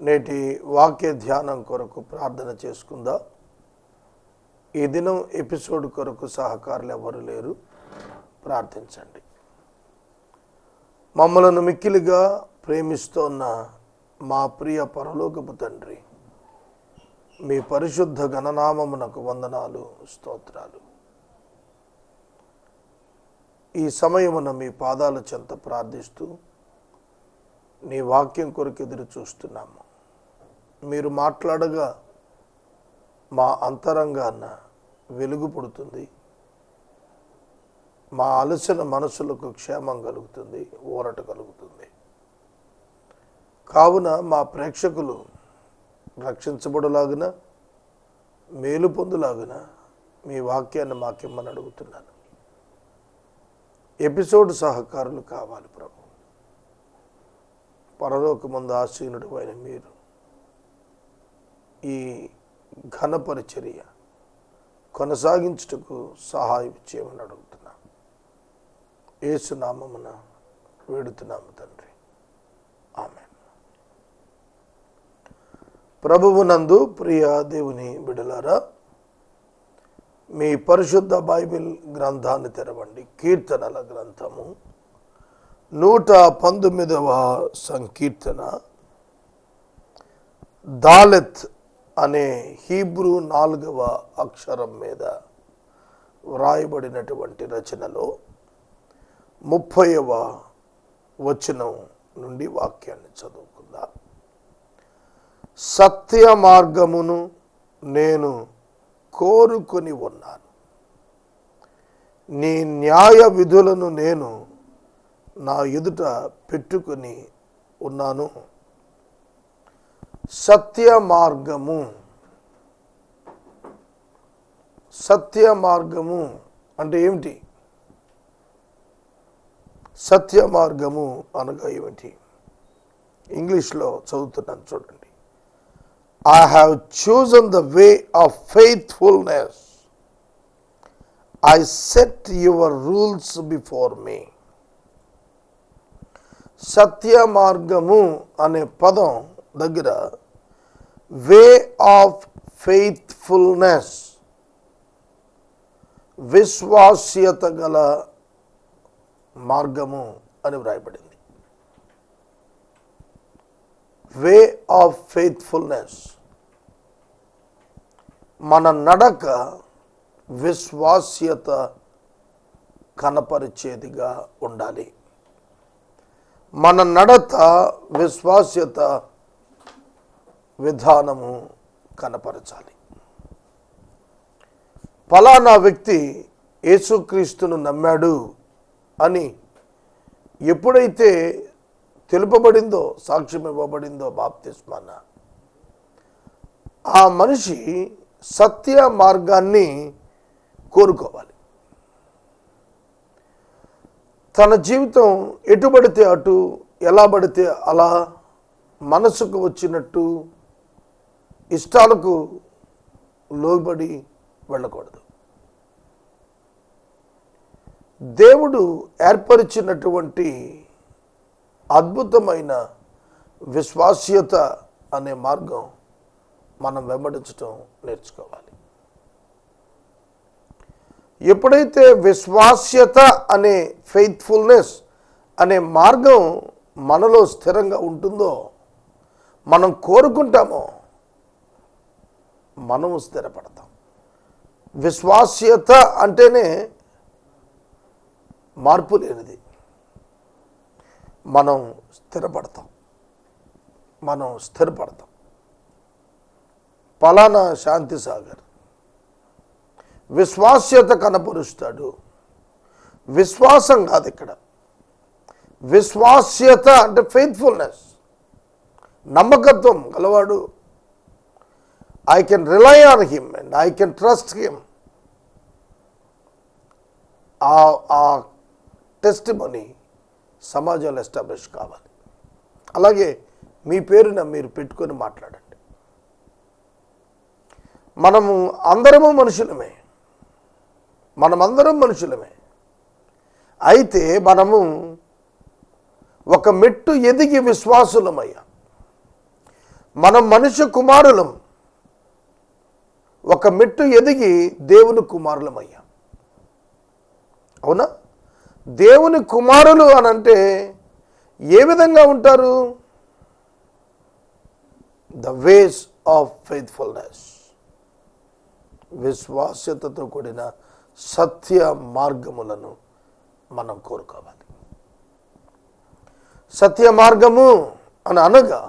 నేటి వాక్య ధ్యానం కొరకు ప్రార్థన చేసుకుందాం? ఈ దినం ఎపిసోడ్ కొరకు సహకారులు ఎవరు లేరు? ప్రార్థించండి. మమ్మలను మిక్కిలిగా ప్రేమిస్తోన్న మా ప్రియ పరలోకపు తండ్రి మీ పరిశుద్ధ గణనామమునకు వందనాలు స్తోత్రాలు. ఈ సమయమున మీ పాదాల చెంత ప్రార్థిస్తూ నీ వాక్యం కొరకు ఎదురు చూస్తున్నాము. మీరు మాట్లాడగా మా అంతరంగాన వెలుగు పుడుతుంది. మా అలసిన మనసులకు క్షేమం కలుగుతుంది ఊరట కలుగుతుంది. కావున మా ప్రేక్షకులు రక్షించబడులాగున మేలు పొందులాగిన మీ వాక్యాన్ని మాకిమ్మని అడుగుతున్నాను. ఎపిసోడ్ సహకారులు కావాలి ప్రభు. పరలోకమందు ఆశీనుడు అయిన మీరు. ఈ ఘన పరిచర్య కొనసాగించుటకు సహాయం చేయమని అడుగుతున్నా. ఏసునామమున వేడుతున్నాము తండ్రి. ఆమె ప్రభువునందు ప్రియ దేవుని బిడలారా మీ పరిశుద్ధ బైబిల్ గ్రంథాన్ని తెరవండి. కీర్తనల గ్రంథము నూట పంతొమ్మిదవ సంకీర్తన దాలెత్ అనే హీబ్రూ నాలుగవ అక్షరం మీద వ్రాయబడినటువంటి రచనలో ముప్పైవ వచనం నుండి వాక్యాన్ని చదువుకుందాం. సత్య మార్గమును నేను కోరుకొని ఉన్నాను. నీ న్యాయ విధులను నేను నా ఎదుట పెట్టుకొని ఉన్నాను. సత్య మార్గము. సత్య మార్గము అంటే ఏమిటి? సత్య మార్గము అనగా ఏమిటి? ఇంగ్లీష్లో చదువుతున్నాను చూడండి. I have chosen the way of faithfulness I set your rules before me సత్య మార్గము అనే పదం దగ్గర వే ఆఫ్ ఫెయిత్ఫుల్నెస్ విశ్వాస్యత గల మార్గము అని వ్రాయబడింది. వే ఆఫ్ ఫెయిత్ఫుల్నెస్ మన నడక విశ్వాస్యత కనపరిచేదిగా ఉండాలి. మన నడత విశ్వాస్యత విధానము కనపరచాలి. ఫలానా వ్యక్తి యేసుక్రీస్తును నమ్మాడు అని ఎప్పుడైతే తెలుపబడిందో సాక్ష్యం ఇవ్వబడిందో బాప్తిస్మాన ఆ మనిషి సత్య మార్గాన్ని కోరుకోవాలి. తన జీవితం ఎటు పడితే అటు ఎలా పడితే అలా మనసుకు వచ్చినట్టు ఇష్టాలకు లోబడి వెళ్ళకూడదు. దేవుడు ఏర్పరిచినటువంటి అద్భుతమైన విశ్వాస్యత అనే మార్గం మనం వెంబడించడం నేర్చుకోవాలి. ఎప్పుడైతే విశ్వాస్యత అనే ఫెయిత్ఫుల్నెస్ అనే మార్గం మనలో స్థిరంగా ఉంటుందో మనం కోరుకుంటామో మనము స్థిరపడతాం. విశ్వాస్యత అంటేనే మార్పు లేనిది. మనం స్థిరపడతాం. మనం స్థిరపడతాం. పలానా శాంతి సాగర్ విశ్వాస్యత కనపరుస్తాడు. విశ్వాసం కాదు ఇక్కడ. విశ్వాస్యత అంటే ఫెయిత్ఫుల్నెస్ నమ్మకత్వం గలవాడు. I can rely on him and I can trust him ఆ ఆ టెస్ట్ మనీ సమాజంలో ఎస్టాబ్లిష్ కావాలి. అలాగే మీ పేరున మీరు పెట్టుకొని మాట్లాడండి. మనము అందరము మనుషులమే. మనమందరం మనుషులమే. అయితే మనము ఒక మెట్టు ఎదిగి విశ్వాసులమయ్యా. మనం మనుష్య కుమారులం. ఒక మెట్టు ఎదిగి దేవుని కుమారులమయ్యా. అవునా? దేవుని కుమారులు అని అంటే ఏ విధంగా ఉంటారు? ద వేస్ ఆఫ్ ఫెయిత్ఫుల్నెస్ విశ్వాస్యతతో కూడిన సత్య మార్గములను మనం కోరుకోవాలి. సత్య మార్గము అని అనగా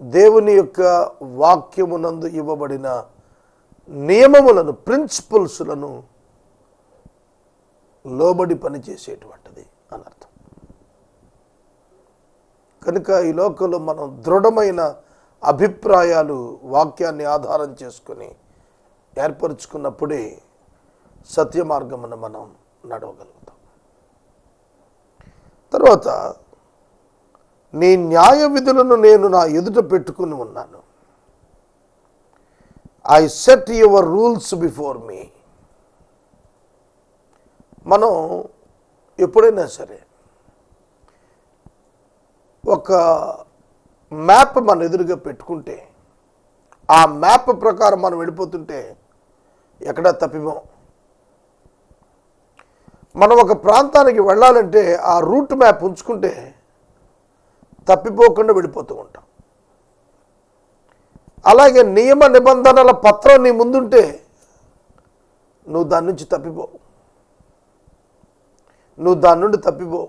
దేవుని యొక్క వాక్యమునందు ఇవ్వబడిన నియమములను ప్రిన్సిపల్స్లను లోబడి పనిచేసేటువంటిది అని అర్థం. కనుక ఈ లోకంలో మనం దృఢమైన అభిప్రాయాలు వాక్యాన్ని ఆధారం చేసుకొని ఏర్పరచుకున్నప్పుడే సత్య మార్గమును మనం నడవగలుగుతాం. తర్వాత నీ న్యాయ విధులను నేను నా ఎదుట పెట్టుకుని ఉన్నాను. I set your rules before me మనం ఎప్పుడైనా సరే ఒక మ్యాప్ మన ఎదురుగా పెట్టుకుంటే ఆ మ్యాప్ ప్రకారం మనం వెళ్ళిపోతుంటే ఎక్కడా తప్పిమో మనం ఒక ప్రాంతానికి వెళ్ళాలంటే ఆ రూట్ మ్యాప్ ఉంచుకుంటే తప్పిపోకుండా వెళ్ళిపోతూ ఉంటాం. అలాగే నియమ నిబంధనల పత్రం నీ ముందుంటే నువ్వు దాని నుంచి తప్పిపోవు నువ్వు దాని నుండి తప్పిపోవు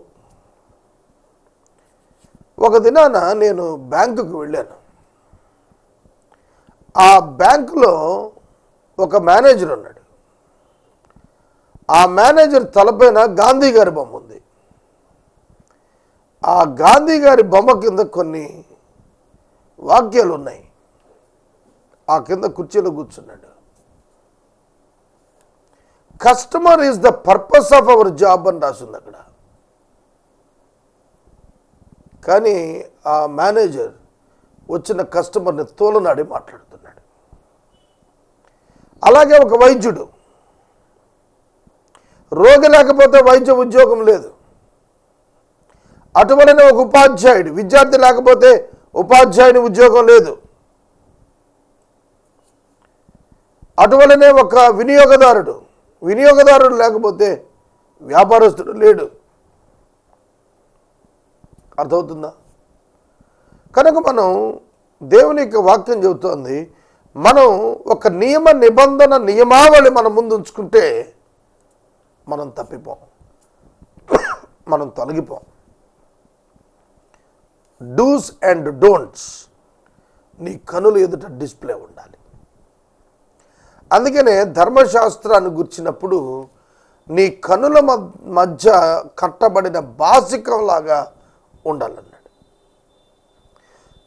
ఒక దినాన నేను బ్యాంకుకు వెళ్ళాను. ఆ బ్యాంకులో ఒక మేనేజర్ ఉన్నాడు. ఆ మేనేజర్ తలపైన గాంధీ గారి బొమ్మ ఉంది. ఆ గాంధీ గారి బొమ్మ కింద కొన్ని వాక్యాలు ఉన్నాయి. ఆ కింద కుర్చీలో కూర్చున్నాడు. Customer is the purpose of our job అని రాసింది అక్కడ. కానీ ఆ మేనేజర్ వచ్చిన కస్టమర్ని తోలనాడి మాట్లాడుతున్నాడు. అలాగే ఒక వైద్యుడు రోగి లేకపోతే వైద్య ఉద్యోగం లేదు. అటువలనే ఒక ఉపాధ్యాయుడు విద్యార్థి లేకపోతే ఉపాధ్యాయుని ఉద్యోగం లేదు. అటువలనే ఒక వినియోగదారుడు వినియోగదారుడు లేకపోతే వ్యాపారస్తుడు లేడు. అర్థమవుతుందా? కనుక మనం దేవుని యొక్క వాక్యం చెబుతోంది మనం ఒక నియమ నిబంధన నియమావళి మన ముందు ఉంచుకుంటే మనం తప్పిపోం. మనం తొలగిపోం. డూస్ అండ్ డోంట్స్ నీ కనులు ఎదుట డిస్ప్లే ఉండాలి. అందుకనే ధర్మశాస్త్రాన్ని గుర్చినప్పుడు నీ కనుల మధ్య కట్టబడిన బాసికంలాగా ఉండాలన్నాడు.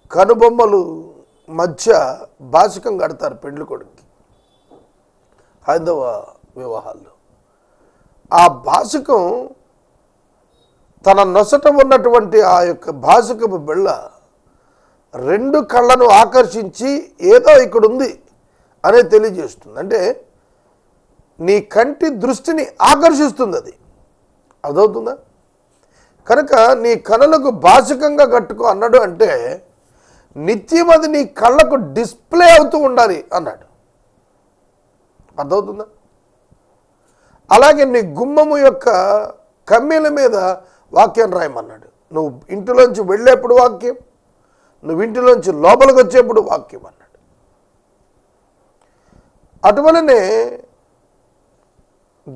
కనుబొమ్మలు మధ్య బాసికం కడతారు పెండ్లి కొడుక్కి. హైందవ వివాహాల్లో. ఆ భాసుకం తన నొసట ఉన్నటువంటి ఆ యొక్క బాసికపు బిళ్ళ రెండు కళ్ళను ఆకర్షించి ఏదో ఇక్కడ ఉంది అనే తెలియజేస్తుంది. అంటే నీ కంటి దృష్టిని ఆకర్షిస్తుంది అది. అర్థవుతుందా కనుక నీ కళలకు భాషికంగా కట్టుకో అన్నాడు అంటే నిత్యం అది నీ కళ్ళకు డిస్ప్లే అవుతూ ఉండాలి అన్నాడు. అర్థవుతుందా అలాగే నీ గుమ్మము యొక్క కమ్మీల మీద వాక్యం రాయమన్నాడు. నువ్వు ఇంటిలోంచి వెళ్ళేప్పుడు వాక్యం నువ్వు ఇంటిలోంచి లోపలికి వచ్చేప్పుడు వాక్యం అన్నాడు. అటువలనే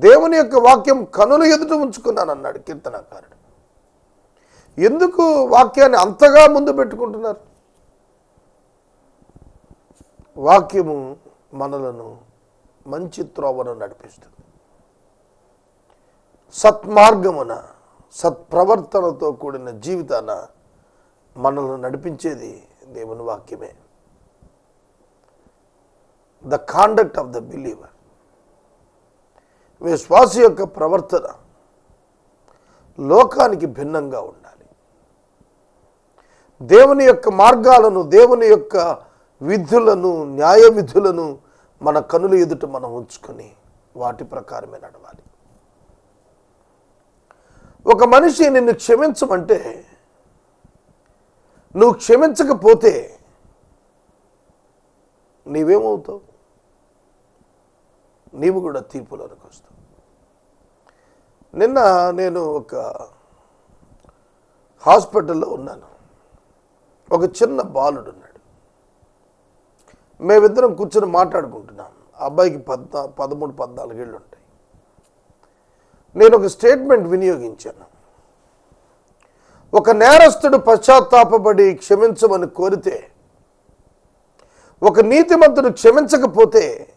దేవుని యొక్క వాక్యం కనులు ఎదుట ఉంచుకున్నాను అన్నాడు కీర్తనకారుడు. ఎందుకు వాక్యాన్ని అంతగా ముందు పెట్టుకుంటున్నారు? వాక్యము మనలను మంచి త్రోవను నడిపిస్తుంది. సత్మార్గమున సత్ప్రవర్తనతో కూడిన జీవితాన మనల్ని నడిపించేది దేవుని వాక్యమే. The conduct of the believer విశ్వాస యొక్క ప్రవర్తన లోకానికి భిన్నంగా ఉండాలి. దేవుని యొక్క మార్గాలను దేవుని యొక్క విధులను న్యాయ విధులను మన కనుల ఎదుట మనం ఉంచుకొని వాటి ప్రకారమే నడవాలి. ఒక మనిషి నిన్ను క్షమించమంటే నువ్వు క్షమించకపోతే నీవేమవుతావు? నీవు కూడా తీర్పులోనికి వస్తావు. నిన్న నేను ఒక హాస్పిటల్లో ఉన్నాను. ఒక చిన్న బాలుడు ఉన్నాడు. మేమిద్దరం కూర్చొని మాట్లాడుకుంటున్నాం. ఆ అబ్బాయికి పద్నా పదమూడు పద్నాలుగేళ్ళు ఉంటాయి నేను ఒక స్టేట్మెంట్ వినియోగించాను. ఒక నేరస్తుడు పశ్చాత్తాపడి క్షమించమని కోరితే ఒక నీతిమంతుడు క్షమించకపోతే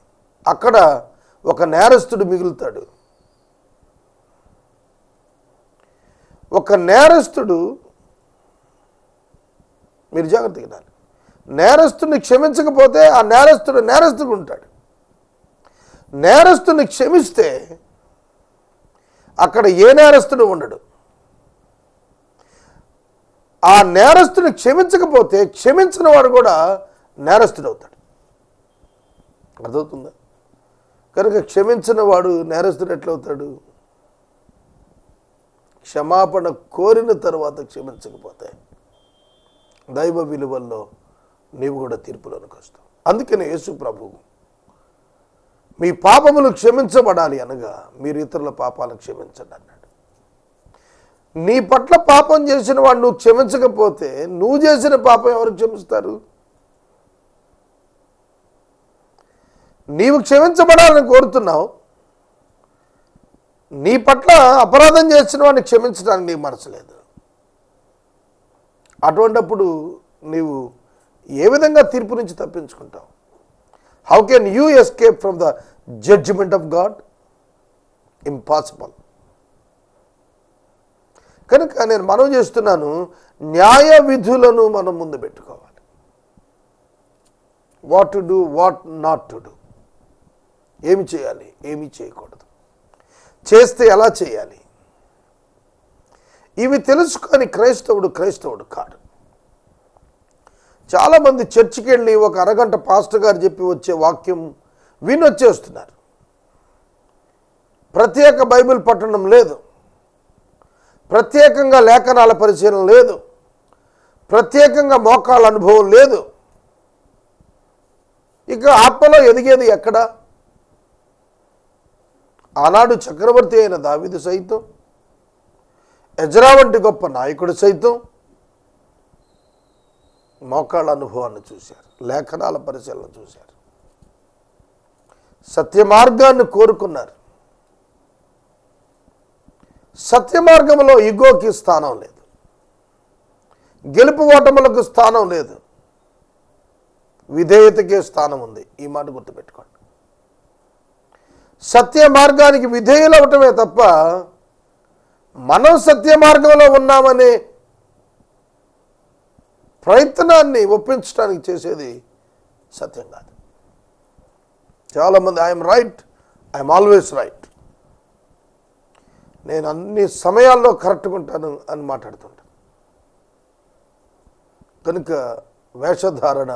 అక్కడ ఒక నేరస్తుడు మిగులుతాడు. ఒక నేరస్తుడు మీరు జాగ్రత్తగా వినాలి. నేరస్తుడిని క్షమించకపోతే ఆ నేరస్తుడు నేరస్తుడు ఉంటాడు. నేరస్తుని క్షమిస్తే అక్కడ ఏ నేరస్తుడు ఉండడు. ఆ నేరస్తుని క్షమించకపోతే క్షమించిన వాడు కూడా నేరస్తుడు అవుతాడు అర్థమవుతుందా? కనుక క్షమించిన వాడు నేరస్తుడు ఎట్లవుతాడు? క్షమాపణ కోరిన తర్వాత క్షమించకపోతే దైవ విలువల్లో నీవు కూడా తీర్పులోనికి వస్తావు అందుకనే యేసు ప్రభువు మీ పాపములు క్షమించబడాలి అనగా మీరు ఇతరుల పాపాలను క్షమించండి అన్నాడు. నీ పట్ల పాపం చేసిన వాడు నువ్వు క్షమించకపోతే నువ్వు చేసిన పాపం ఎవరు క్షమిస్తారు? నీవు క్షమించబడాలని కోరుతున్నావు. నీ పట్ల అపరాధం చేసిన వాడిని క్షమించడానికి నీకు మనసు లేదు అటువంటప్పుడు నీవు ఏ విధంగా తీర్పు నుంచి తప్పించుకుంటావు? How can you escape from the judgment of God impossible కనుక నేను మనం చేస్తున్నాను న్యాయ విధులను మనం ముందు పెట్టుకోవాలి. What to do what not to do ఏమి చేయాలి ఏమి చేయకూడదు. చేస్తే ఎలా చేయాలి? ఇవి తెలుసుకొని క్రైస్తవుడు క్రైస్తవుడు కాడు. చాలామంది చర్చికి వెళ్ళి ఒక అరగంట పాస్టర్ గారు చెప్పి వచ్చే వాక్యం విని వచ్చేస్తున్నారు ప్రత్యేక బైబిల్ పట్టణం లేదు. ప్రత్యేకంగా లేఖనాల పరిశీలన లేదు. ప్రత్యేకంగా మోకాళ్ళ అనుభవం లేదు. ఇక ఆత్మలో ఎదిగేది ఎక్కడ? ఆనాడు చక్రవర్తి అయిన దావిదు సైతం ఎజరా వంటి గొప్ప నాయకుడు సైతం మోకాళ్ళ అనుభవాన్ని చూశారు లేఖనాల పరిశీలన చూశారు. సత్యమార్గాన్ని కోరుకున్నారు. సత్యమార్గంలో ఇగోకి స్థానం లేదు. గెలుపు ఓటములకు స్థానం లేదు. విధేయతకే స్థానం ఉంది. ఈ మాట గుర్తుపెట్టుకోండి. సత్య మార్గానికి విధేయులవటమే తప్ప మనం సత్య మార్గంలో ఉన్నామనే ప్రయత్నాన్ని ఒప్పించడానికి చేసేది సత్యం కాదు. చాలామంది I'm right I'm always right నేను అన్ని సమయాల్లో కరెక్ట్గా ఉంటాను అని మాట్లాడుతుంటాను కనుక వేషధారణ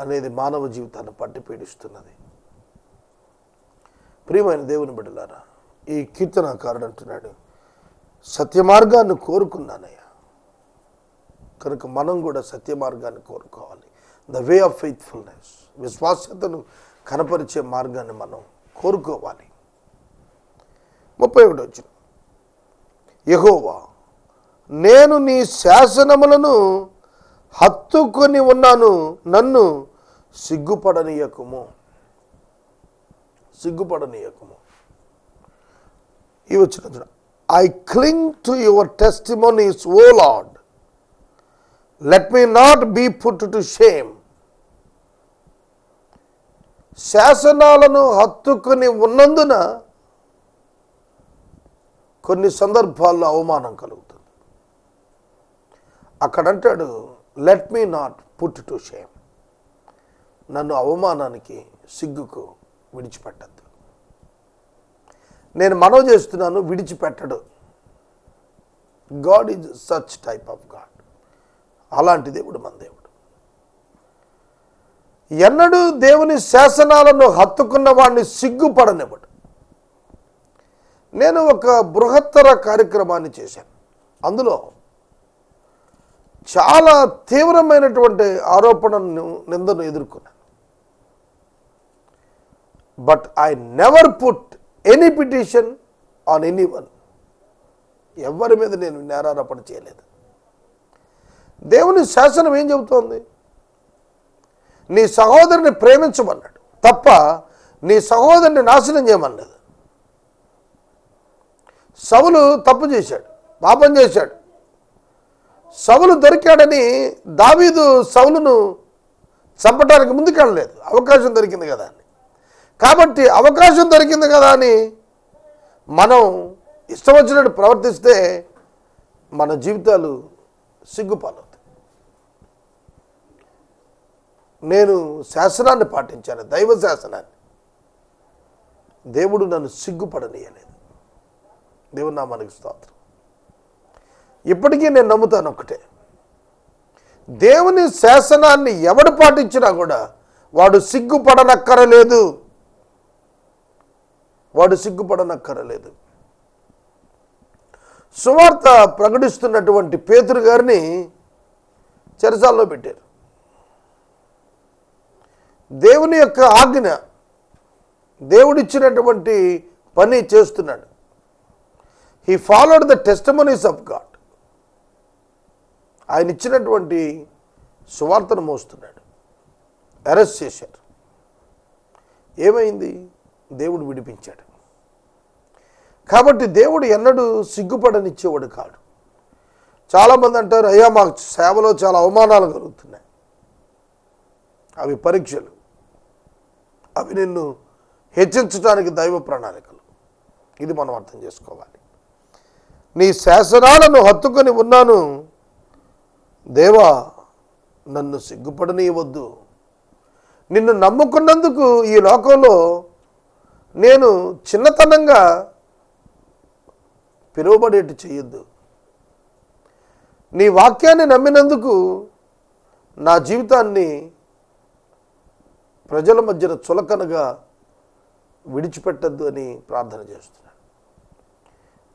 అనేది మానవ జీవితాన్ని పట్టి పీడిస్తున్నది. ప్రియమైన దేవుని బిడ్డలారా ఈ కీర్తనాకారుడు అంటున్నాడు సత్య మార్గాన్ని కోరుకున్నానయ్యా. కనుక మనం కూడా సత్య మార్గాన్ని కోరుకోవాలి. ద వే ఆఫ్ ఫెయిత్ఫుల్నెస్ విశ్వాస్యతను కనపరిచే మార్గాన్ని మనం కోరుకోవాలి. ముప్పై ఒకటి వచ్చిన యహోవా నేను నీ శాసనములను హత్తుకొని ఉన్నాను నన్ను సిగ్గుపడనీయకము. సిగ్గుపడనీయకము. ఈ వచ్చిన I cling to your testimonies O Lord let me not be put to shame శాసనాలను హత్తుకుని ఉన్నందున కొన్ని సందర్భాల్లో అవమానం కలుగుతుంది. అక్కడ అంటాడు let me not put to shame నన్ను అవమానానికి సిగ్గుకు విడిచిపెట్టద్దు. నేను మనవి చేస్తున్నాను విడిచిపెట్టడు. God is such type of God అలాంటి దేవుడు మన దేవుడు. ఎన్నడూ దేవుని శాసనాలను హత్తుకున్న వాడిని సిగ్గుపడనివ్వడు. నేను ఒక బృహత్తర కార్యక్రమాన్ని చేశాను. అందులో చాలా తీవ్రమైనటువంటి ఆరోపణను నిందను ఎదుర్కొన్నాను. But I never put any petition on any one. ఎవరి మీద నేను నేరారోపణ చేయలేదు. దేవుని శాసనం ఏం చెబుతోంది? నీ సహోదరుని ప్రేమించమన్నాడు. తప్ప నీ సహోదరుని నాశనం చేయమన్నది సవులు తప్పు చేశాడు పాపం చేశాడు. సవులు దొరికాడని దావీదు సవులును చంపడానికి ముందుకెళ్ళలేదు. అవకాశం దొరికింది కదా అని. కాబట్టి అవకాశం దొరికింది కదా అని మనం ఇష్టం వచ్చినట్టు ప్రవర్తిస్తే మన జీవితాలు సిగ్గుపాలు నేను శాసనాన్ని పాటించాను దైవ శాసనాన్ని. దేవుడు నన్ను సిగ్గుపడనీయలేదు. దేవుడు నా మనకి స్తోత్రం. ఇప్పటికీ నేను నమ్ముతాను ఒకటే. దేవుని శాసనాన్ని ఎవడు పాటించినా కూడా వాడు సిగ్గుపడనక్కరలేదు. వాడు సిగ్గుపడనక్కరలేదు. సువార్త ప్రకటిస్తున్నటువంటి పేతురు గారిని చెరసాల్లో పెట్టారు. దేవుని యొక్క ఆజ్ఞ దేవుడిచ్చినటువంటి పని చేస్తున్నాడు. He followed the testimonies of God ఆయన ఇచ్చినటువంటి సువార్తను మోస్తున్నాడు. అరెస్ట్ చేశారు. ఏమైంది? దేవుడు విడిపించాడు. కాబట్టి దేవుడు ఎన్నడూ సిగ్గుపడనిచ్చేవాడు కాడు. చాలామంది అంటారు అయ్యా మాకు సేవలో చాలా అవమానాలు కలుగుతున్నాయి అవి పరీక్షలు. అవి నిన్ను హెచ్చించడానికి దైవ ప్రణాళికలు. ఇది మనం అర్థం చేసుకోవాలి. నీ శాసనాలను హత్తుకొని ఉన్నాను. దేవా నన్ను సిగ్గుపడనీయవద్దు. నిన్ను నమ్ముకున్నందుకు ఈ లోకంలో నేను చిన్నతనంగా పిలువబడేట్టు చేయొద్దు. నీ వాక్యాన్ని నమ్మినందుకు నా జీవితాన్ని ప్రజల మధ్యన చులకనగా విడిచిపెట్టద్దు అని ప్రార్థన చేస్తున్నాను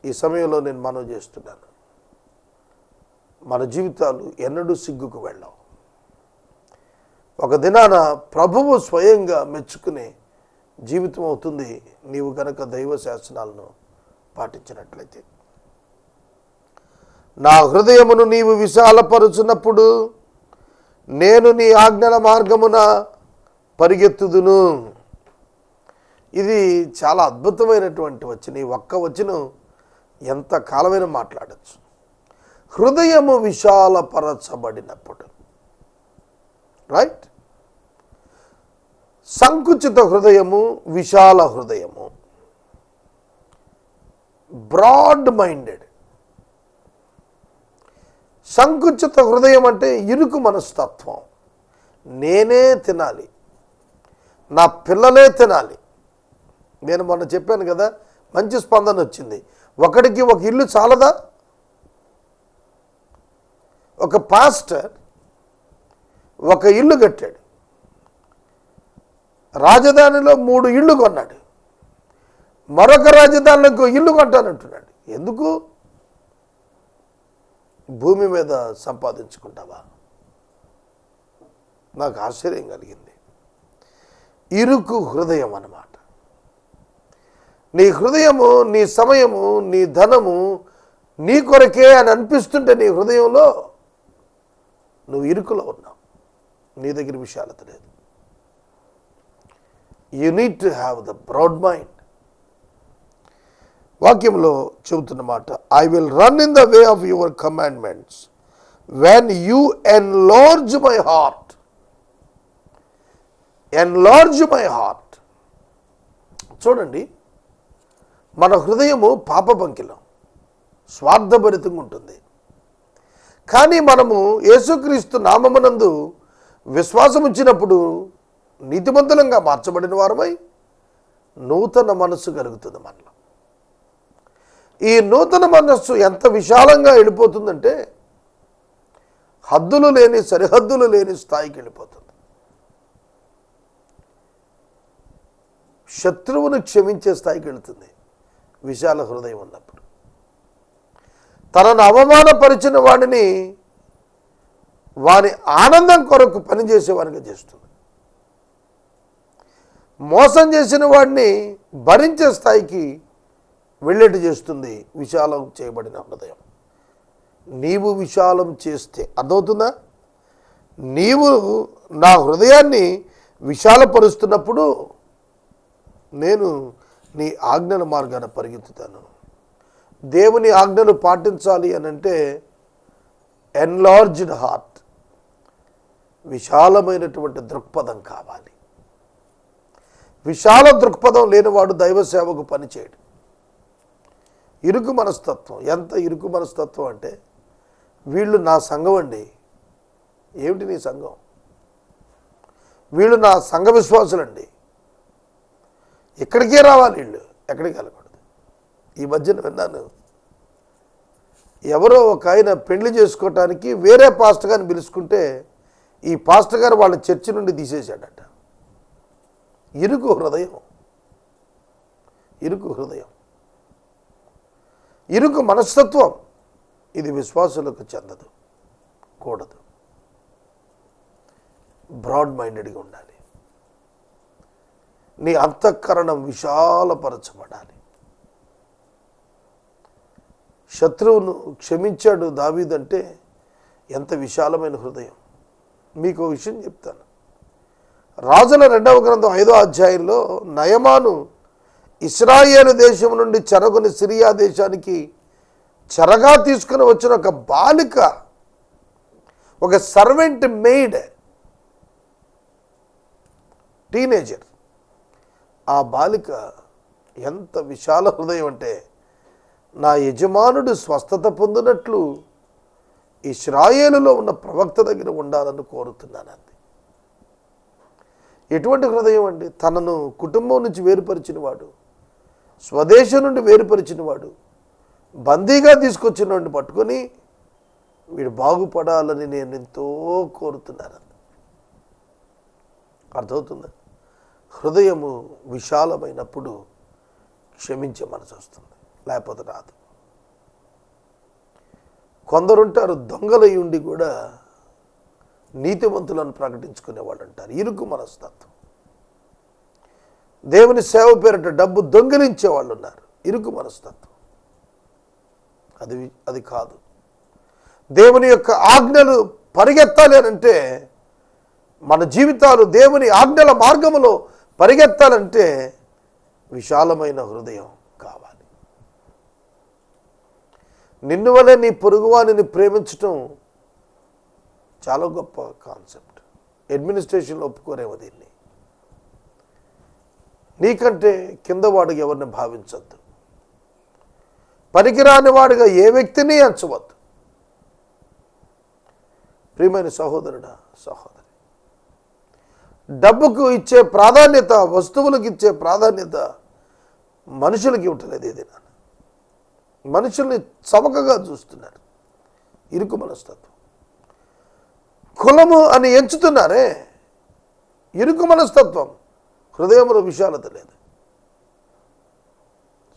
ఈ సమయంలో నేను మనవి చేస్తున్నాను. మన జీవితాలు ఎన్నడూ సిగ్గుకు వెళ్ళవు. ఒక దినాన ప్రభువు స్వయంగా మెచ్చుకునే జీవితం అవుతుంది. నీవు గనక దైవ శాసనాలను పాటించినట్లయితే. నా హృదయమును నీవు విశాలపరుచున్నప్పుడు నేను నీ ఆజ్ఞల మార్గమున పరిగెత్తుదును. ఇది చాలా అద్భుతమైనటువంటి వచ్చిన ఈ ఒక్క వచ్చిన ఎంత కాలమైన మాట్లాడచ్చు. హృదయము విశాలపరచబడినప్పుడు. రైట్ సంకుచిత హృదయము విశాల హృదయము. బ్రాడ్ మైండెడ్ సంకుచిత హృదయం అంటే ఇరుకు మనస్తత్వం. నేనే తినాలి. నా పిల్లలే తినాలి. నేను మొన్న చెప్పాను కదా మంచి స్పందన వచ్చింది. ఒకడికి ఒక ఇల్లు చాలదా? ఒక పాస్టర్ ఒక ఇల్లు కట్టాడు. రాజధానిలో మూడు ఇళ్ళు కొన్నాడు. మరొక రాజధానిలో ఇల్లు కొంటానంటున్నాడు. ఎందుకు? భూమి మీద సంపాదించుకుంటావా? నాకు ఆశ్చర్యం కలిగింది. ఇరుకు హృదయం అన్నమాట. నీ హృదయము నీ సమయము నీ ధనము నీ కొరకే అని అనిపిస్తుంటే నీ హృదయంలో నువ్వు ఇరుకులో ఉన్నావు. నీ దగ్గర విశాలత లేదు. You need to have the broad mind వాక్యంలో చెబుతున్న మాట I will run in the way of your commandments when you enlarge my heart enlarge my heart చూడండి మన హృదయము పాప పంకిలం స్వార్థభరితంగా ఉంటుంది. కానీ మనము యేసుక్రీస్తు నామమునందు విశ్వాసం ఉంచినప్పుడు నీతిమంతులంగా మార్చబడిన వారమై నూతన మనస్సు కలుగుతుంది మనలో. ఈ నూతన మనస్సు ఎంత విశాలంగా వెళ్ళిపోతుందంటే హద్దులు లేని సరిహద్దులు లేని స్థాయికి వెళ్ళిపోతుంది. శత్రువును క్షమించే స్థాయికి వెళుతుంది. విశాల హృదయం ఉన్నప్పుడు. తనను అవమానపరిచిన వాడిని వాని ఆనందం కొరకు పనిచేసేవానిగా చేస్తుంది. మోసం చేసిన వాడిని భరించే స్థాయికి వెళ్ళేట్టు చేస్తుంది విశాలం చేయబడిన హృదయం. నీవు విశాలం చేస్తే అర్థమవుతుందా? నీవు నా హృదయాన్ని విశాలపరుస్తున్నప్పుడు నేను నీ ఆజ్ఞల మార్గాన పరిగెత్తుతాను. దేవుని ఆజ్ఞలు పాటించాలి అని అంటే ఎన్లార్జ్డ్ హార్ట్ విశాలమైనటువంటి దృక్పథం కావాలి. విశాల దృక్పథం లేనివాడు దైవ సేవకు పనిచేయడు ఇరుకు మనస్తత్వం ఎంత ఇరుకు మనస్తత్వం అంటే వీళ్ళు నా సంఘం అండి. ఏమిటి నీ సంఘం? వీళ్ళు నా సంఘ విశ్వాసులండి. ఇక్కడికే రావాలి వీళ్ళు? ఎక్కడికి వెళ్ళకూడదు. ఈ మధ్యన విన్నాను. ఎవరో ఒక ఆయన పెళ్ళి చేసుకోవటానికి వేరే పాస్టర్ గారిని పిలుచుకుంటే ఈ పాస్టర్ గారు వాళ్ళ చర్చి నుండి తీసేశాడట. ఇరుకు హృదయం. ఇరుకు హృదయం. ఇరుకు మనస్తత్వం. ఇది విశ్వాసులకు చెందదు. కూడదు. బ్రాడ్ మైండెడ్గా ఉండాలి. నీ అంతఃకరణం విశాలపరచబడాలి. శత్రువును క్షమించాడు దావీదంటే ఎంత విశాలమైన హృదయం. మీకు విషయం చెప్తాను. రాజుల రెండవ గ్రంథం ఐదో అధ్యాయంలో నయమాను ఇస్రాయేల్ దేశం నుండి చెరగుని సిరియా దేశానికి చెరగా తీసుకుని వచ్చిన ఒక బాలిక ఒక సర్వెంట్ మెయిడ్ టీనేజర్. ఆ బాలిక ఎంత విశాల హృదయం అంటే నా యజమానుడు స్వస్థత పొందినట్లు ఇస్రాయేలులో ఉన్న ప్రవక్త దగ్గర ఉండాలని కోరుతున్నాను అంది ఎటువంటి హృదయం అండి? తనను కుటుంబం నుంచి వేరుపరిచిన వాడు స్వదేశం నుండి వేరుపరిచిన వాడు బందీగా తీసుకొచ్చిన వాడిని పట్టుకొని వీడు బాగుపడాలని నేను ఎంతో కోరుతున్నాను అర్థమవుతుందా? హృదయము విశాలమైనప్పుడు క్షమించే మనసు వస్తుంది లేకపోతే రాదు. కొందరుంటారు దొంగలై ఉండి కూడా నీతివంతులను ప్రకటించుకునే వాళ్ళు అంటారు. ఇరుకు మనస్తత్వం. దేవుని సేవ పేరిట డబ్బు దొంగిలించే వాళ్ళు ఉన్నారు ఇరుకు మనస్తత్వం. అది అది కాదు. దేవుని యొక్క ఆజ్ఞలు పరిగెత్తాలి అంటే మన జీవితాలు దేవుని ఆజ్ఞల మార్గములో పరిగెత్తాలంటే విశాలమైన హృదయం కావాలి. నిన్ను వలె నీ పొరుగువానిని ప్రేమించటం చాలా గొప్ప కాన్సెప్ట్. అడ్మినిస్ట్రేషన్లో ఒప్పుకోరేమో దీన్ని. నీకంటే కింద వాడికి ఎవరిని భావించద్దు. పనికిరాని వాడుగా ఏ వ్యక్తిని ఎంచవద్దు. ప్రియమైన సహోదరుడా సహోదరు డబ్బుకు ఇచ్చే ప్రాధాన్యత వస్తువులకు ఇచ్చే ప్రాధాన్యత మనుషులకి ఇవ్వట్లేదు ఏదైనా మనుషుల్ని చవకగా చూస్తున్నారు. ఇరుకు మనస్తత్వం. కులము అని ఎంచుతున్నారే ఇరుకు మనస్తత్వం హృదయంలో విశాలత లేదు.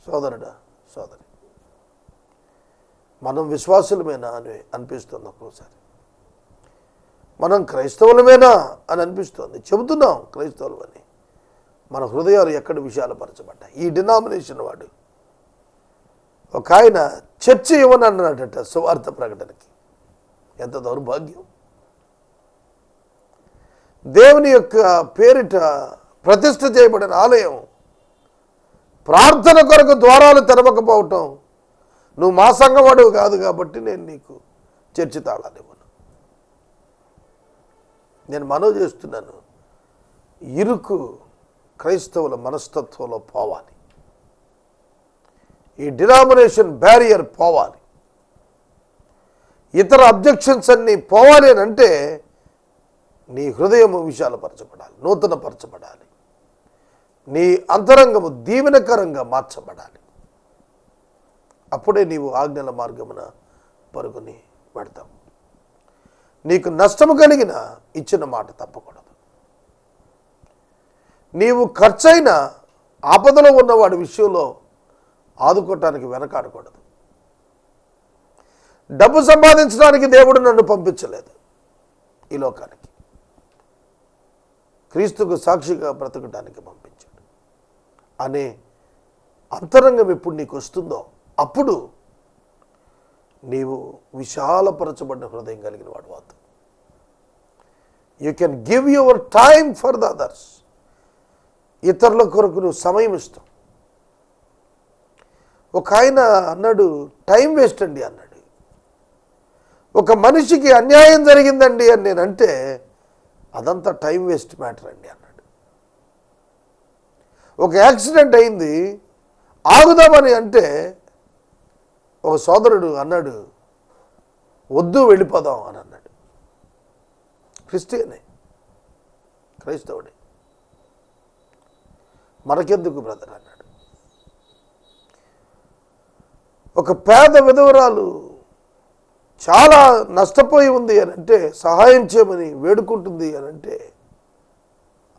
సోదరుడా సోదరి మనం విశ్వాసులమేనా అని అనిపిస్తుంది ఒక్కోసారి. మనం క్రైస్తవులమేనా అని అనిపిస్తోంది. చెబుతున్నాం క్రైస్తవులమని. మన హృదయాలు ఎక్కడ విశాలపరచబడ్డాయి? ఈ డినామినేషన్ వాడు. ఒక ఆయన చర్చ ఇవ్వని అన్నాడట సువార్త ప్రకటనకి. ఎంత దౌర్భాగ్యం. దేవుని యొక్క పేరిట ప్రతిష్ఠ చేయబడిన ఆలయం ప్రార్థన కొరకు ద్వారాలు తెరవకపోవటం. నువ్వు మా సంఘవాడు కాదు కాబట్టి నేను నీకు చర్చి తాళాలు ఇవ్వను. నేను మనవి చేస్తున్నాను. ఇరుకు క్రైస్తవుల మనస్తత్వంలో పోవాలి. ఈ డినామినేషన్ బ్యారియర్ పోవాలి. ఇతర అబ్జెక్షన్స్ అన్నీ పోవాలి అని అంటే నీ హృదయము విశాలపరచబడాలి నూతనపరచబడాలి. నీ అంతరంగము దీవెనకరంగా మార్చబడాలి. అప్పుడే నీవు ఆజ్ఞల మార్గమున పరుగుని పెడతావు. నీకు నష్టము కలిగిన ఇచ్చిన మాట తప్పకూడదు. నీవు ఖర్చైన ఆపదలో ఉన్నవాడి విషయంలో ఆదుకోవటానికి వెనకాడకూడదు. డబ్బు సంపాదించడానికి దేవుడు నన్ను పంపించలేదు ఈ లోకానికి. క్రీస్తుకు సాక్షిగా బ్రతకడానికి పంపించాడు. అనే అంతరంగం ఎప్పుడు నీకు వస్తుందో అప్పుడు నీవు విశాలపరచబడిన హృదయం కలిగిన వాడు you can give your time for the others ఇతరుల కొరకు నువ్వు సమయం ఇస్తావు. ఒక ఆయన అన్నాడు టైం వేస్ట్ అండి అన్నాడు. ఒక మనిషికి అన్యాయం జరిగిందండి అని నేనంటే అదంతా టైం వేస్ట్ మ్యాటర్ అండి అన్నాడు. ఒక యాక్సిడెంట్ అయింది ఆగుదామని అంటే ఒక సోదరుడు అన్నాడు వద్దు వెళ్ళిపోదాం అని అన్నాడు. క్రిస్టియనే క్రైస్తవుడే. మనకెందుకు బ్రదర్ అన్నాడు. ఒక పేద విధవరాలు చాలా నష్టపోయి ఉంది అని అంటే సహాయం చేయమని వేడుకుంటుంది అని అంటే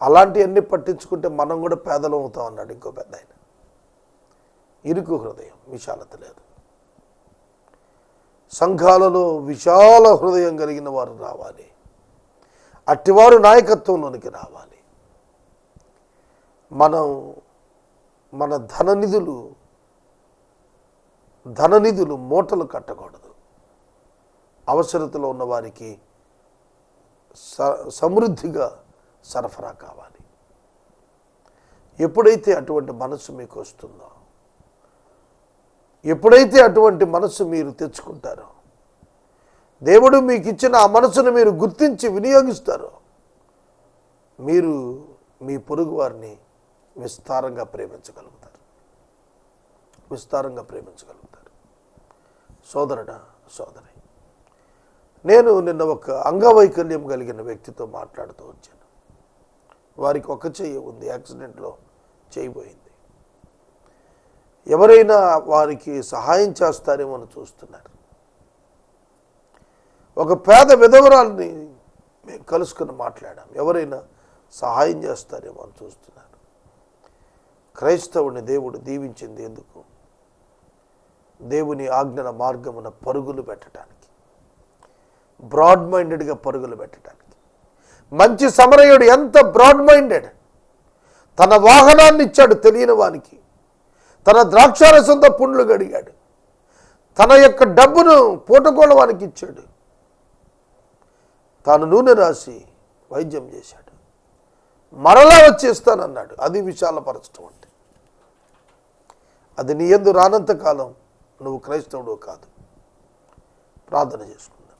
అలాంటివన్నీ పట్టించుకుంటే మనం కూడా పేదలం అవుతాం అన్నాడు ఇంకో పెద్ద ఆయన. ఇరుకు హృదయం విశాలత లేదు. సంఘాలలో విశాల హృదయం కలిగిన వారు రావాలి. అట్టివారు నాయకత్వంలోనికి రావాలి. మనం మన ధననిధులు ధననిధులు మూటలు కట్టకూడదు. అవసరతలో ఉన్నవారికి స సమృద్ధిగా సరఫరా కావాలి. ఎప్పుడైతే అటువంటి మనసు మీకు వస్తుందో ఎప్పుడైతే అటువంటి మనసు మీరు తెచ్చుకుంటారో దేవుడు మీకు ఇచ్చిన ఆ మనసును మీరు గుర్తించి వినియోగిస్తారో. మీరు మీ పొరుగు వారిని విస్తారంగా ప్రేమించగలుగుతారు. విస్తారంగా ప్రేమించగలుగుతారు. సోదరుడ సోదరి నేను నిన్న ఒక అంగవైకల్యం కలిగిన వ్యక్తితో మాట్లాడుతూ వచ్చాను. వారికి ఒక చెయ్యి ఉంది యాక్సిడెంట్లో చేయబోయింది ఎవరైనా వారికి సహాయం చేస్తారేమో చూస్తున్నారు. ఒక పేద విధవరాల్ని మేము కలుసుకుని మాట్లాడాం. ఎవరైనా సహాయం చేస్తారేమో అని చూస్తున్నారు. క్రైస్తవుని దేవుడు దీవించింది ఎందుకు? దేవుని ఆజ్ఞల మార్గమున పరుగులు పెట్టడానికి బ్రాడ్ మైండెడ్గా పరుగులు పెట్టడానికి మంచి సమరయుడు ఎంత బ్రాడ్ మైండెడ్? తన వాహనాన్ని ఇచ్చాడు తెలియని వానికి. తన ద్రాక్షారసంతో పుండ్లు గడిగాడు తన యొక్క డబ్బును పూటకోళ్ళ వానికి ఇచ్చాడు. తాను నూనె రాసి వైద్యం చేశాడు. మరలా వచ్చేస్తానన్నాడు. అది విశాలపరచడం అంటే. అది నీ ఎందు రానంత కాలం నువ్వు క్రైస్తవుడు కాదు. ప్రార్థన చేసుకుందాం.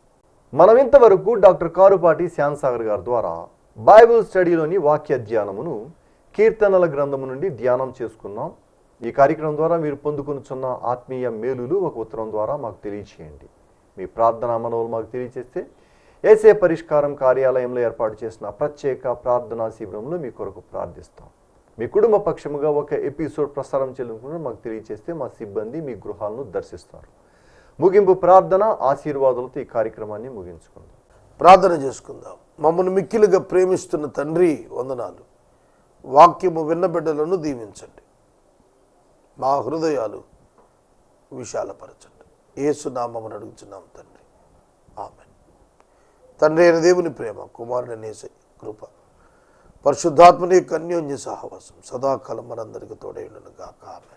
మనం ఇంతవరకు డాక్టర్ కారుపాటి శ్యాన్సాగర్ గారి ద్వారా బైబిల్ స్టడీలోని వాక్య ధ్యానమును కీర్తనల గ్రంథము నుండి ధ్యానం చేసుకున్నాం. ఈ కార్యక్రమం ద్వారా మీరు పొందుకునిచున్న ఆత్మీయ మేలులు ఒక ఉత్తరం ద్వారా మాకు తెలియచేయండి. మీ ప్రార్థనా మనవులు మాకు తెలియచేస్తే ఏసే పరిష్కారం కార్యాలయంలో ఏర్పాటు చేసిన ప్రత్యేక ప్రార్థనా శిబిరంలో మీ కొరకు ప్రార్థిస్తాం. మీ కుటుంబ పక్షముగా ఒక ఎపిసోడ్ ప్రసారం చేయాలనుకుంటే మాకు తెలియజేస్తే మా సిబ్బంది మీ గృహాలను దర్శిస్తారు. ముగింపు ప్రార్థన ఆశీర్వాదాలతో ఈ కార్యక్రమాన్ని ముగించుకుందాం. ప్రార్థన చేసుకుందాం. మమ్మల్ని మిక్కిలుగా ప్రేమిస్తున్న తండ్రి వందనాలు. వాక్యము విన్న బిడ్డలను దీవించండి. మా హృదయాలు విశాలపరచండి. ఏసునామని అడుగుతున్నాం తండ్రి. ఆమె తండ్రి అయిన దేవుని ప్రేమ కుమారుని నేసే కృప పరిశుద్ధాత్మని యొక్క అన్యోన్య సహవాసం సదాకాలం మనందరికీ తోడైండును గాక ఆమె